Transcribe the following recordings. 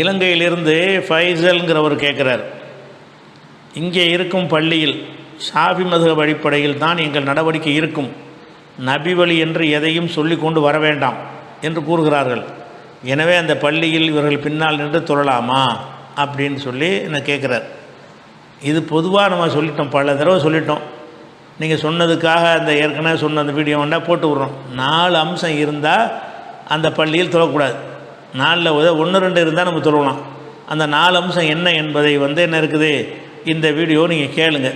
இலங்கையிலிருந்து ஃபைசல்ங்கிறவர் கேட்குறார் இங்கே இருக்கும் பள்ளியில் ஷாஃபி மதுகப் அடிப்படையில் தான் எங்கள் நடவடிக்கை இருக்கும். நபி வழி என்று எதையும் சொல்லி கொண்டு வர வேண்டாம் என்று கூறுகிறார்கள். எனவே அந்த பள்ளியில் இவர்கள் பின்னால் நின்று தொழலாமா அப்படின்னு சொல்லி என்னை கேட்குறார் இது பொதுவாக நம்ம சொல்லிட்டோம் பல தடவை சொல்லிட்டோம். நீங்கள் சொன்னதுக்காக அந்த ஏற்கனவே சொன்ன அந்த வீடியோ வேண்டாம் போட்டு விட்றோம். நாலு அம்சம் இருந்தால் அந்த பள்ளியில் தொழக்கூடாது. நாலில் உத ஒன்று ரெண்டு இருந்தால் நம்ம சொல்லலாம். அந்த நாலு அம்சம் என்ன என்பதை வந்து என்ன இருக்குது? இந்த வீடியோ நீங்கள் கேளுங்க.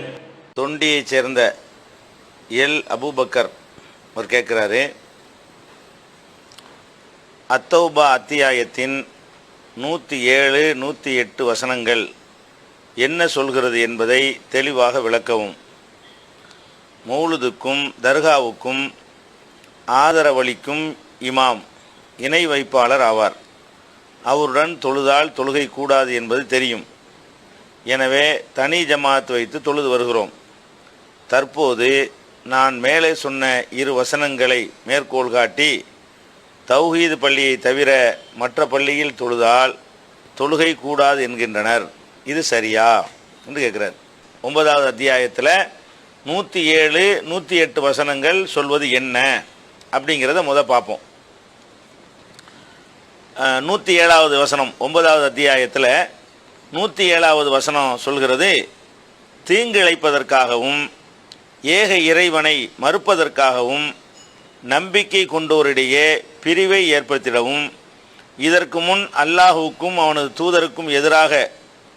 தொண்டியைச் சேர்ந்த எல். அபூபக்கர் அவர் கேட்குறாரு அத்தௌபா அத்தியாயத்தின் நூற்றி ஏழு நூற்றி எட்டு வசனங்கள் என்ன சொல்கிறது என்பதை தெளிவாக விளக்கவும். மௌலுதுக்கும் தர்காவுக்கும் ஆதரவளிக்கும் இமாம் இணை வைப்பாளர் ஆவார். அவருடன் தொழுதால் தொழுகை கூடாது என்பது தெரியும். எனவே தனி ஜமாத் வைத்து தொழுது வருகிறோம். தற்போது நான் மேலே சொன்ன இரு வசனங்களை மேற்கோள் காட்டி தௌஹீது பள்ளியை தவிர மற்ற பள்ளியில் தொழுதால் தொழுகை கூடாது என்கின்றனர். இது சரியா? என்று கேட்குறார். ஒன்பதாவது அத்தியாயத்தில் நூற்றி ஏழு நூற்றி எட்டு வசனங்கள் சொல்வது என்ன? அப்படிங்கிறத முத பார்ப்போம். நூற்றி ஏழாவது வசனம் ஒன்பதாவது அத்தியாயத்தில் நூற்றி ஏழாவது வசனம் சொல்கிறது தீங்கிழைப்பதற்காகவும் ஏக இறைவனை மறுப்பதற்காகவும் நம்பிக்கை கொண்டோரிடையே பிரிவை ஏற்படுத்திடவும் இதற்கு முன் அல்லாஹுவுக்கும் அவனது தூதருக்கும் எதிராக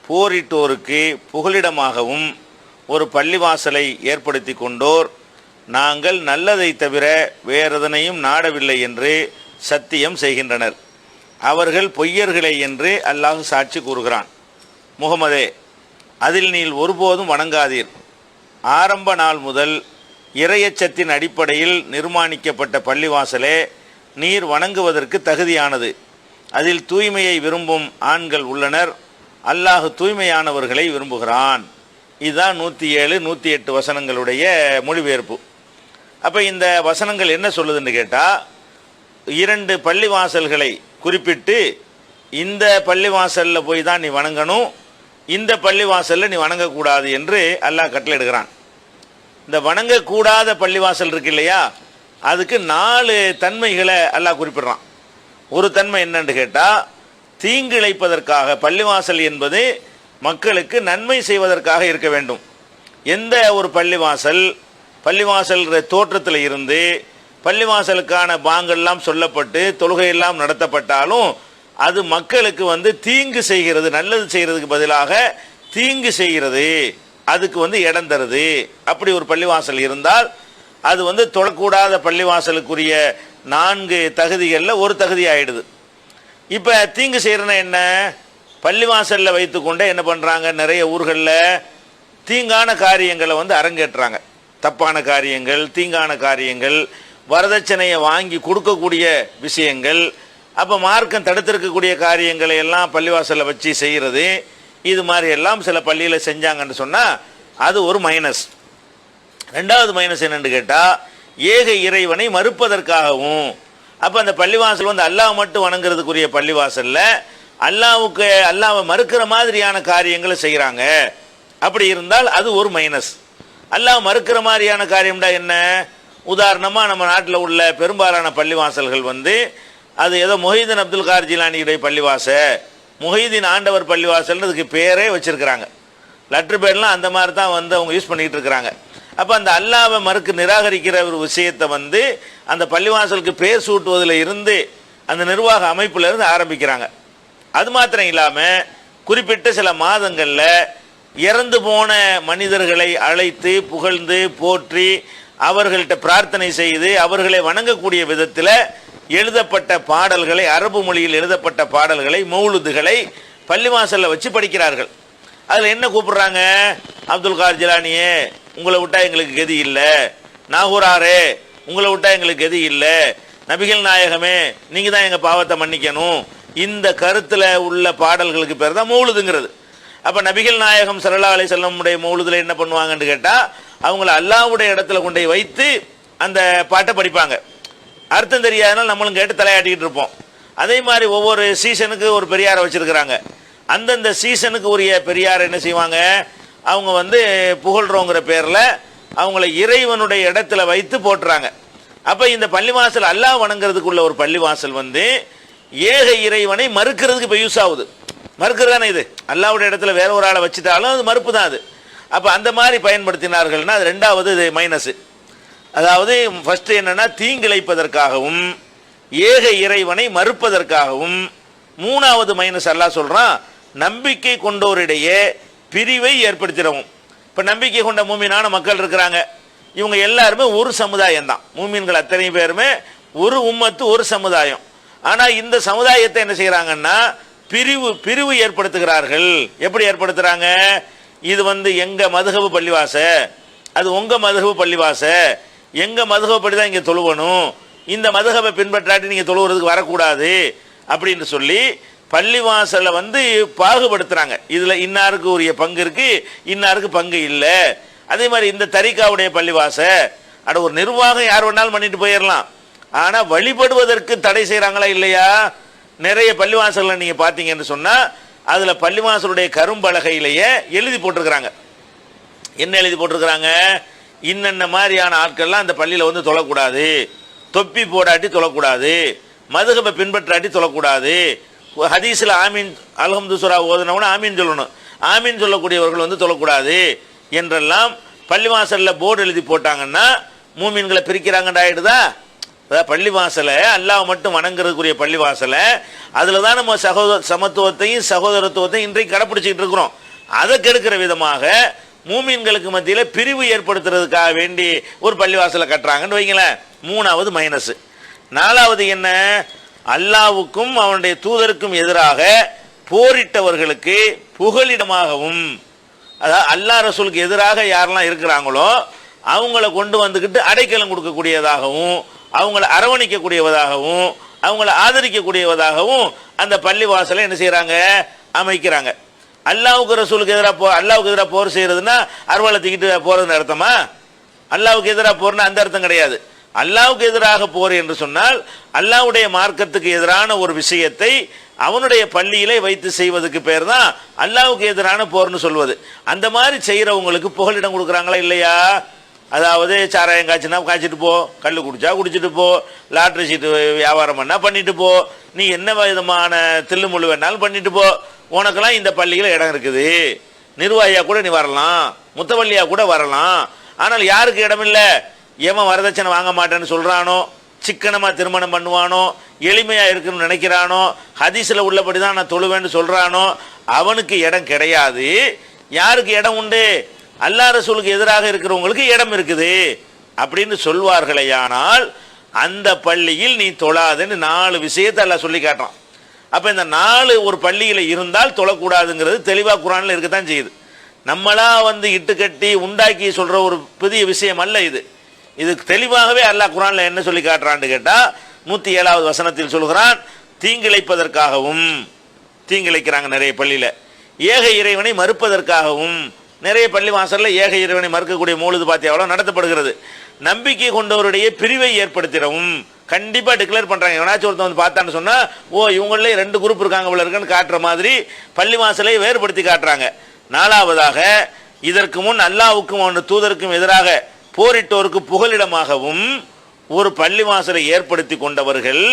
போரிட்டோருக்கு புகலிடமாகவும் ஒரு பள்ளிவாசலை ஏற்படுத்தி கொண்டோர். நாங்கள் நல்லதை தவிர வேறெதனையும் நாடவில்லை என்று சத்தியம் செய்கின்றனர். அவர்கள் பொய்யர்களே என்று அல்லாஹ் சாட்சி கூறுகிறான். முகமதே அதில் நீ ஒருபோதும் வணங்காதீர். ஆரம்ப நாள் முதல் இரையச்சத்தின் அடிப்படையில் நிர்மாணிக்கப்பட்ட பள்ளிவாசலே நீர் வணங்குவதற்கு தகுதியானது. அதில் தூய்மையை விரும்பும் ஆண்கள் உள்ளனர். அல்லாஹ் தூய்மையானவர்களை விரும்புகிறான். இதுதான் நூற்றி ஏழு நூற்றி எட்டு வசனங்களுடைய மொழிபெயர்ப்பு. அப்போ இந்த வசனங்கள் என்ன சொல்லுதுன்னு கேட்டால் இரண்டு பள்ளிவாசல்களை குறிப்பிட்டு இந்த பள்ளிவாசலில் போய் தான் நீ வணங்கணும் இந்த பள்ளிவாசலில் நீ வணங்கக்கூடாது என்று அல்லாஹ் கட்டளையிடுகிறான் இந்த வணங்கக்கூடாத பள்ளிவாசல் இருக்கு இல்லையா அதுக்கு நாலு தன்மைகளை அல்லாஹ் குறிப்பிடுறான். ஒரு தன்மை என்னன்னு கேட்டால் தீங்கிழைப்பதற்காக பள்ளிவாசல் என்பது மக்களுக்கு நன்மை செய்வதற்காக இருக்க வேண்டும். எந்த ஒரு பள்ளிவாசல் பள்ளிவாசல் தோற்றத்தில் இருந்து பள்ளிவாசலுக்கான பாங்கெல்லாம் சொல்லப்பட்டு தொழுகையெல்லாம் நடத்தப்பட்டாலும் அது மக்களுக்கு வந்து தீங்கு செய்கிறது நல்லது செய்கிறதுக்கு பதிலாக தீங்கு செய்கிறது அதுக்கு வந்து இடம் தருது. அப்படி ஒரு பள்ளிவாசல் இருந்தால் அது வந்து தொழக்கூடாத பள்ளிவாசலுக்குரிய நான்கு தகுதிகளில் ஒரு தகுதி ஆகிடுது இப்போ தீங்கு செய்கிறனா என்ன? பள்ளிவாசலில் வைத்துக்கொண்டே என்ன பண்ணுறாங்க நிறைய ஊர்களில் தீங்கான காரியங்களை வந்து அரங்கேற்றுறாங்க தப்பான காரியங்கள் தீங்கான காரியங்கள் வரதட்சணையை வாங்கி கொடுக்கக்கூடிய விஷயங்கள் அப்போ மார்க்கம் தடுத்திருக்கக்கூடிய காரியங்களை எல்லாம் பள்ளிவாசலில் வச்சு செய்கிறது இது மாதிரி எல்லாம் சில பள்ளியில் செஞ்சாங்கன்னு சொன்னால் அது ஒரு மைனஸ் ரெண்டாவது மைனஸ் என்னென்னு கேட்டால் ஏக இறைவனை மறுப்பதற்காகவும் அப்போ அந்த பள்ளிவாசல் வந்து அல்லாஹ் மட்டும் வணங்குறதுக்குரிய பள்ளிவாசலில் அல்லாவுக்கு அல்லாவை மறுக்கிற மாதிரியான காரியங்களை செய்கிறாங்க அப்படி இருந்தால் அது ஒரு மைனஸ் அல்லாஹ் மறுக்கிற மாதிரியான காரியம்டா என்ன? உதாரணமாக நம்ம நாட்டில் உள்ள பெரும்பாலான பள்ளிவாசல்கள் வந்து அது ஏதோ மொஹிதீன் அப்துல் கார் ஜிலானியுடைய பள்ளிவாச முஹிதீன் ஆண்டவர் பள்ளிவாசல்ன்றதுக்கு பேரே வச்சுருக்கிறாங்க. லெட்ரு பேர்லாம் அந்த மாதிரி தான் வந்து அவங்க யூஸ் பண்ணிக்கிட்டு இருக்கிறாங்க. அப்போ அந்த அல்லாவை மறுக்கு நிராகரிக்கிற ஒரு விஷயத்தை வந்து அந்த பள்ளிவாசலுக்கு பேர் சூட்டுவதில் இருந்து அந்த நிர்வாக அமைப்பிலிருந்து ஆரம்பிக்கிறாங்க. அது மாத்திரம் இல்லாமல் குறிப்பிட்ட சில மாதங்களில் இறந்து போன மனிதர்களை அழைத்து புகழ்ந்து போற்றி அவர்கள்ட்ட பிரார்த்தனை செய்து அவர்களை வணங்கக்கூடிய விதத்தில் எழுதப்பட்ட பாடல்களை அரபு மொழியில் எழுதப்பட்ட பாடல்களை மௌலுதுகளை பள்ளிவாசலில் வச்சு படிக்கிறார்கள். அதில் என்ன கூப்பிடுறாங்க? அப்துல் கார் ஜிலானியே உங்களை விட்டா எங்களுக்கு கதி இல்லை. நாகூராரே உங்களை விட்டா எங்களுக்கு கதி இல்லை. நபிகள் நாயகமே நீங்கள் தான் எங்கள் பாவத்தை மன்னிக்கணும். இந்த கருத்தில் உள்ள பாடல்களுக்கு பேர் தான் மௌலுதுங்கிறது. அப்போ நபிகள் நாயகம் சல்லா அலை செல்லமுடைய மௌலுதில் என்ன பண்ணுவாங்கன்னு கேட்டால் அவங்கள அல்லாவுடைய இடத்துல கொண்டு போய் வைத்து அந்த பாட்டை படிப்பாங்க. அர்த்தம் தெரியாதனால நம்மளும் கேட்டு தலையாட்டிக்கிட்டு இருப்போம். அதே மாதிரி ஒவ்வொரு சீசனுக்கு ஒரு பெரியாரை வச்சுருக்கிறாங்க. அந்தந்த சீசனுக்கு உரிய பெரியார் என்ன செய்வாங்க? அவங்க வந்து புகழ்றோங்கிற பேரில் அவங்கள இறைவனுடைய இடத்துல வைத்து போட்டுறாங்க. அப்போ இந்த பள்ளிவாசல் அல்லாஹ் வணங்குறதுக்குள்ள ஒரு பள்ளிவாசல் வந்து ஏக இறைவனை மறுக்கிறதுக்கு இப்போ யூஸ் ஆகுது. மறுக்கிறது தானே இது? அல்லாவுடைய இடத்துல வேற ஒரு ஆளை வச்சுட்டாலும் அது மறுப்பு தான் அது. அப்போ அந்த மாதிரி பயன்படுத்தினார்கள்னா அது ரெண்டாவது இது மைனஸு அதாவது ஃபஸ்ட்டு என்னென்னா தீங்கிழைப்பதற்காகவும் ஏக இறைவனை மறுப்பதற்காகவும் மூணாவது மைனஸ் அல்லா சொல்கிறான் நம்பிக்கை கொண்டோரிடையே பிரிவை ஏற்படுத்திடவும். இப்போ நம்பிக்கை கொண்ட மூமினான மக்கள் இருக்கிறாங்க. இவங்க எல்லாருமே ஒரு சமுதாயம் தான் மூமின்கள் அத்தனை பேருமே ஒரு உம்மத்து ஒரு சமுதாயம். ஆனால் இந்த சமுதாயத்தை என்ன செய்கிறாங்கன்னா பிரிவு பிரிவு ஏற்படுத்துகிறார்கள். எப்படி ஏற்படுத்துகிறாங்க இது வந்து எங்கள் மதுகவு பள்ளிவாச அது உங்கள் மதுகவு பள்ளிவாச எங்கள் மதுகபடி தான் இங்கே தொழுவணும் இந்த மதுகவை பின்பற்றாட்டி நீங்கள் தொழுவுறதுக்கு வரக்கூடாது அப்படின்னு சொல்லி பள்ளிவாசலை வந்து பாகுபடுத்துகிறாங்க இதில் இன்னாருக்கு உரிய பங்கு இருக்குது இன்னாருக்கு பங்கு இல்லை. அதே மாதிரி இந்த தரிக்காவுடைய பள்ளிவாச அட ஒரு நிர்வாகம் யார் வேணாலும் பண்ணிட்டு போயிடலாம் ஆனால் வழிபடுவதற்கு தடை செய்கிறாங்களா இல்லையா? நிறைய பள்ளிவாசல்ல நீங்க பார்த்தீங்கன்னு சொன்னா அதுல பள்ளிவாசலுடைய கரும்பலகையிலேயே எழுதி போட்டிருக்கிறாங்க. என்ன எழுதி போட்டிருக்கிறாங்க? இன்னென்ன மாதிரியான ஆட்கள்லாம் அந்த பள்ளியில் வந்து தொழக்கூடாது. தொப்பி போடாட்டி தொழக்கூடாது. மதுகப்பை பின்பற்றாட்டி தொழக்கூடாது. ஹதீஸில் ஆமீன் அலஹம்து சுரா ஓதுனவனு ஆமீன் சொல்லணும். ஆமீன் சொல்லக்கூடியவர்கள் வந்து தொழக்கூடாது என்றெல்லாம் பள்ளிவாசலில் போர்டு எழுதி போட்டாங்கன்னா மூமீன்களை பிரிக்கிறாங்கன்னு ஆகிடுதா அதாவது பள்ளிவாசலை அல்லாஹ் மட்டும் வணங்குறதுக்குரிய பள்ளிவாசலை அதில் தான் நம்ம சகோதர சமத்துவத்தையும் சகோதரத்துவத்தையும் இன்றைக்கு கடைப்பிடிச்சிக்கிட்டு இருக்கிறோம். அதை கெடுக்கிற விதமாக மூமீன்களுக்கு மத்தியில் பிரிவு ஏற்படுத்துறதுக்காக வேண்டி ஒரு பள்ளிவாசலை கட்டுறாங்கன்னு வைங்களேன். மூணாவது மைனஸ் நாலாவது என்ன? அல்லாவுக்கும் அவனுடைய தூதருக்கும் எதிராக போரிட்டவர்களுக்கு புகலிடமாகவும் அதாவது அல்லாஹ் ரசூலுக்கு எதிராக யாரெல்லாம் இருக்கிறாங்களோ அவங்கள கொண்டு வந்துக்கிட்டு அடைக்கலம் கொடுக்கக்கூடியதாகவும் அவங்கள அரவணைக்கக்கூடியவதாகவும் அவங்கள ஆதரிக்கக்கூடியவதாகவும் அந்த பள்ளி வாசலை என்ன செய்கிறாங்க அமைக்கிறாங்க. அல்லாவுக்கு ரசூலுக்கு எதிராக போ அல்லாவுக்கு எதிராக போர் செய்கிறதுன்னா அருவாளை தூக்கிட்டு போறதுன்னு அர்த்தமா? அல்லாவுக்கு எதிராக போர்னா அந்த அர்த்தம் கிடையாது. அல்லாவுக்கு எதிராக போர் என்று சொன்னால் அல்லாவுடைய மார்க்கத்துக்கு எதிரான ஒரு விஷயத்தை அவனுடைய பள்ளியிலே வைத்து செய்வதற்கு பேர் தான் அல்லாவுக்கு எதிரான போர்னு சொல்வது. அந்த மாதிரி செய்கிறவங்களுக்கு புகலிடம் கொடுக்குறாங்களா இல்லையா? அதாவது சாராயம் காய்ச்சினா காய்ச்சிட்டு போ கல் குடித்தா குடிச்சிட்டு போ லாட்ரி சீட்டு வியாபாரம் பண்ணால் பண்ணிட்டு போ. நீ என்ன விதமான தில்லுமுள்ளு வேணாலும் பண்ணிட்டு போ. உனக்கெல்லாம் இந்த பள்ளியில் இடம் இருக்குது. நிர்வாகியாக கூட நீ வரலாம். முத்தவள்ளியாக கூட வரலாம். ஆனால் யாருக்கு இடம் இல்லை எவன் வரதட்சணை வாங்க மாட்டேன்னு சொல்கிறானோ சிக்கனமாக திருமணம் பண்ணுவானோ? எளிமையாக இருக்குன்னு நினைக்கிறானோ? ஹதீஸில் உள்ளபடி தான் நான் தொழுவேன்னு சொல்கிறானோ அவனுக்கு இடம் கிடையாது. யாருக்கு இடம் உண்டு? அல்லா ரசூலுக்கு எதிராக இருக்கிறவங்களுக்கு இடம் இருக்குது. அப்படின்னு சொல்வார்களேயானால் அந்த பள்ளியில் நீ தொழாதுன்னு நாலு விஷயத்தை எல்லாம் சொல்லி காட்டுறான். அப்போ இந்த நாலு ஒரு பள்ளியில் இருந்தால் தொழக்கூடாதுங்கிறது தெளிவாக குரான்ல இருக்கத்தான் செய்யுது. நம்மளா வந்து இட்டுக்கட்டி உண்டாக்கி சொல்கிற ஒரு பெரிய விஷயம் அல்ல இது. இது தெளிவாகவே அல்லாஹ் குரானில் என்ன சொல்லி காட்டுறான்னு கேட்டால் நூற்றி ஏழாவது வசனத்தில் சொல்கிறான் தீங்கிழைப்பதற்காகவும் தீங்கிழைக்கிறாங்க நிறைய பள்ளியில். ஏக இறைவனை மறுப்பதற்காகவும் நிறைய பள்ளி வாசலில் ஏக இறைவனை மறுக்கக்கூடிய மூழுது பாத்தியாவெல்லாம் நடத்தப்படுகிறது. நம்பிக்கை கொண்டவருடைய பிரிவை ஏற்படுத்திடவும். கண்டிப்பாக டிக்ளேர் பண்ணுறாங்க எவனாச்சும் ஒருத்தன் வந்து பார்த்தான்னு சொன்னால் ஓ இவங்களே ரெண்டு குரூப் இருக்காங்க இவ்வளோ இருக்குன்னு காட்டுற மாதிரி பள்ளி வாசலை வேறுபடுத்தி காட்டுறாங்க. நாலாவதாக இதற்கு முன் அல்லாவுக்கும் அவன் தூதருக்கும் எதிராக போரிட்டோருக்கு புகலிடமாகவும் ஒரு பள்ளி வாசலை ஏற்படுத்தி கொண்டவர்கள்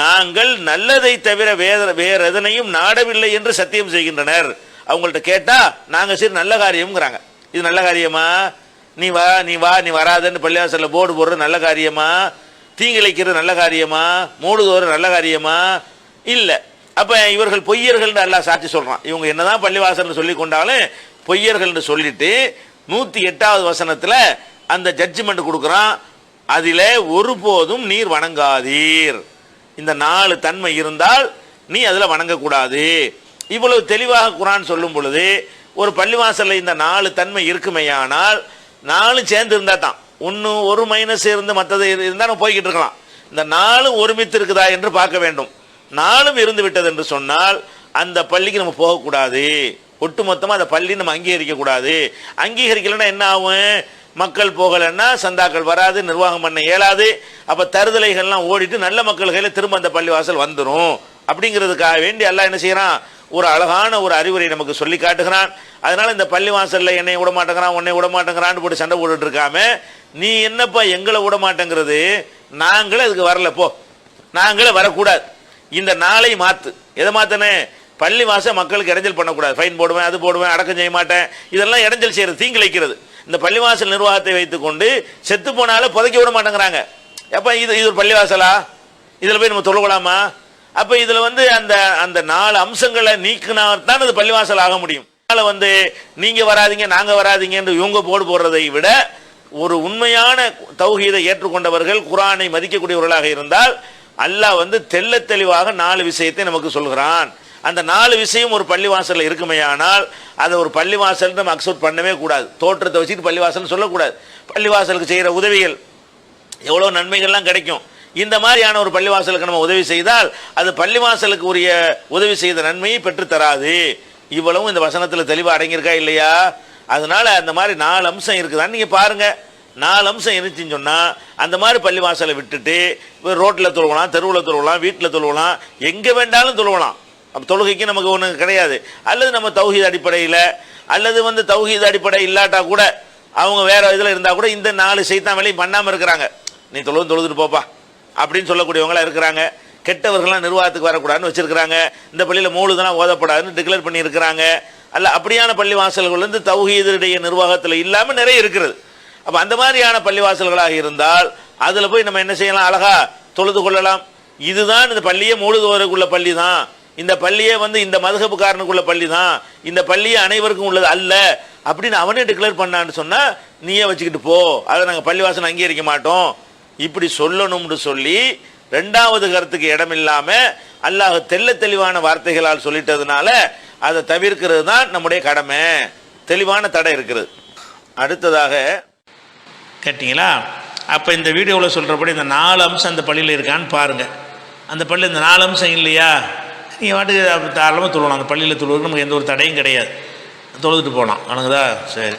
நாங்கள் நல்லதை தவிர வேற வேற எதனையும் நாடவில்லை என்று சத்தியம் செய்கின்றனர். அவங்கள்ட்ட கேட்டால் நாங்கள் சரி நல்ல காரியம்ங்கிறாங்க. இது நல்ல காரியமா? நீ வா நீ வா நீ வராதன்னு பள்ளிவாசல்ல போர்டு போடுறது நல்ல காரியமா? தீங்கிழைக்கிறது நல்ல காரியமா? மூடுதோறு நல்ல காரியமா? இல்லை. அப்போ இவர்கள் பொய்யர்கள்னு எல்லாம் சாட்சி சொல்கிறான் இவங்க என்னதான் பள்ளிவாசல்னு சொல்லி கொண்டாலும் பொய்யர்கள்னு சொல்லிட்டு நூற்றி எட்டாவது வசனத்தில் அந்த ஜட்ஜ்மெண்ட் கொடுக்குறான். அதில் ஒருபோதும் நீர் வணங்காதீர். இந்த நாலு தன்மை இருந்தால் நீ அதில் வணங்கக்கூடாது. இவ்வளவு தெளிவாக குரான் சொல்லும் பொழுது ஒரு பள்ளிவாசலில் இந்த நாலு தன்மை இருக்குமேயானால் நாலு சேர்ந்து இருந்தால் தான். ஒன்று ஒரு மைனஸ் இருந்து மற்றது இருந்தால் நம்ம போய்கிட்டு இருக்கலாம். இந்த நாலும் ஒருமித்து இருக்குதா என்று பார்க்க வேண்டும். நாளும் இருந்து விட்டது என்று சொன்னால் அந்த பள்ளிக்கு நம்ம போகக்கூடாது. ஒட்டுமொத்தமாக அந்த பள்ளி நம்ம அங்கீகரிக்கக்கூடாது அங்கீகரிக்கலைன்னா என்ன ஆகும்? மக்கள் போகலைன்னா சந்தாக்கள் வராது நிர்வாகம் பண்ண இயலாது. அப்போ தருதலைகள்லாம் ஓடிட்டு நல்ல மக்கள் கையில் திரும்ப அந்த பள்ளிவாசல் வந்துடும் அப்படிங்கிறதுக்காக வேண்டி எல்லாம் என்ன செய்கிறான் ஒரு அழகான ஒரு அறிவுரை நமக்கு சொல்லி காட்டுகிறான். அதனால் இந்த பள்ளிவாசலில் என்னை விட மாட்டேங்கிறான் உன்னை விட மாட்டேங்கிறான்னு போட்டு சண்டை போட்டுட்டு இருக்காம நீ என்னப்பா எங்களை விட மாட்டேங்கிறது? நாங்களே அதுக்கு வரல போ. நாங்களே வரக்கூடாது. இந்த நாளை மாற்று எதை மாற்றினே பள்ளி வாச மக்களுக்கு இடைஞ்சல் பண்ணக்கூடாது. ஃபைன் போடுவேன் அது போடுவேன் அடக்கம் செய்ய மாட்டேன். இதெல்லாம் இடைஞ்சல் செய்கிறது தீங்கிழைக்கிறது இந்த பள்ளிவாசல் நிர்வாகத்தை வைத்துக்கொண்டு செத்து போனாலும் புதைக்க விட மாட்டேங்கிறாங்க. எப்போ இது இது ஒரு பள்ளிவாசலா இதில் போய் நம்ம தொழுகலாமா? அப்போ இதில் வந்து அந்த அந்த நாலு அம்சங்களை நீக்கினா தான் அது பள்ளிவாசல் ஆக முடியும். அதனால் வந்து நீங்கள் வராதீங்க நாங்கள் வராதீங்கன்னு இவங்க போடு போடுறதை விட ஒரு உண்மையான தௌஹீதை ஏற்றுக்கொண்டவர்கள் குரானை மதிக்கக்கூடியவர்களாக இருந்தால் அல்லாஹ் வந்து தெள்ளத் தெளிவாக நாலு விஷயத்தை நமக்கு சொல்கிறான். அந்த நாலு விஷயம் ஒரு பள்ளிவாசலில் இருக்குமேயானால் அதை ஒரு பள்ளிவாசல் நம்ம அக்செப்ட் பண்ணவே கூடாது. தோற்றத்தை வச்சுட்டு பள்ளிவாசல்னு சொல்லக்கூடாது. பள்ளிவாசலுக்கு செய்கிற உதவிகள் எவ்வளோ நன்மைகள்லாம் கிடைக்கும். இந்த மாதிரியான ஒரு பள்ளிவாசலுக்கு நம்ம உதவி செய்தால் அது பள்ளிவாசலுக்கு உரிய உதவி செய்த நன்மையை பெற்று தராது. இவ்வளவும் இந்த வசனத்தில் தெளிவாக அடங்கியிருக்கா இல்லையா? அதனால அந்த மாதிரி நாலு அம்சம் இருக்குதான்னு நீங்கள் பாருங்க. நாலு அம்சம் இருந்துச்சுன்னு சொன்னால் அந்த மாதிரி பள்ளிவாசலை விட்டுட்டு ரோட்டில் தொழுவலாம் தெருவில் தொழுவலாம் வீட்டில் தொழுவலாம் எங்கே வேண்டாலும் தொழுவலாம். அப்போ தொழுகைக்கு நமக்கு ஒன்று கிடையாது. அல்லது நம்ம தௌஹீத் அடிப்படையில் அல்லது வந்து தௌஹீத் அடிப்படை இல்லாட்டா கூட அவங்க வேற இதில் இருந்தால் கூட இந்த நாலு செய்தான் வேலையும் பண்ணாமல் இருக்கிறாங்க. நீ தொழுது தொழுதுட்டு போப்பா. அப்படின்னு சொல்லக்கூடியவங்களாம் இருக்கிறாங்க. கெட்டவர்கள்லாம் நிர்வாகத்துக்கு வரக்கூடாதுன்னு வச்சிருக்கிறாங்க. இந்த பள்ளியில் மூழுதெல்லாம் ஓதப்படாதுன்னு டிக்ளேர் பண்ணியிருக்கிறாங்க. அல்ல அப்படியான பள்ளிவாசல்கள் வந்து தௌஹீதுடைய நிர்வாகத்தில் இல்லாமல் நிறைய இருக்கிறது. அப்போ அந்த மாதிரியான பள்ளிவாசல்களாக இருந்தால் அதில் போய் நம்ம என்ன செய்யலாம்? அழகா தொழுது கொள்ளலாம். இதுதான் இந்த பள்ளியே மூழுதுவருக்குள்ள பள்ளி தான் இந்த பள்ளியே வந்து இந்த மதுகப்புக்காரனுக்குள்ள பள்ளி தான் இந்த பள்ளியே அனைவருக்கும் உள்ளது அல்ல. அப்படின்னு அவனே டிக்ளேர் பண்ணான்னு சொன்னால் நீயே வச்சுக்கிட்டு போ. அதை நாங்கள் பள்ளிவாசல் அங்கீகரிக்க மாட்டோம். இப்படி சொல்லணும்னு சொல்லி ரெண்டாவது கருத்துக்கு இடம் இல்லாமல் அல்லாஹ் தெள்ள தெளிவான வார்த்தைகளால் சொல்லிட்டதுனால அதை தவிர்க்கிறது தான் நம்முடைய கடமை. தெளிவான தடை இருக்கிறது அடுத்ததாக கேட்டிங்களா? அப்போ இந்த வீடியோவில் சொல்கிறபடி இந்த நாலு அம்சம் அந்த பள்ளியில் இருக்கான்னு பாருங்கள் அந்த பள்ளியில் இந்த நாலு அம்சம் இல்லையா? நீங்கள் வாட்டுக்கு தாராளமாக தொழுவலாம். அந்த பள்ளியில் தொழுவது நமக்கு எந்த ஒரு தடையும் கிடையாது. தொழுதுட்டு போகலாம் வணங்குதா? சரி.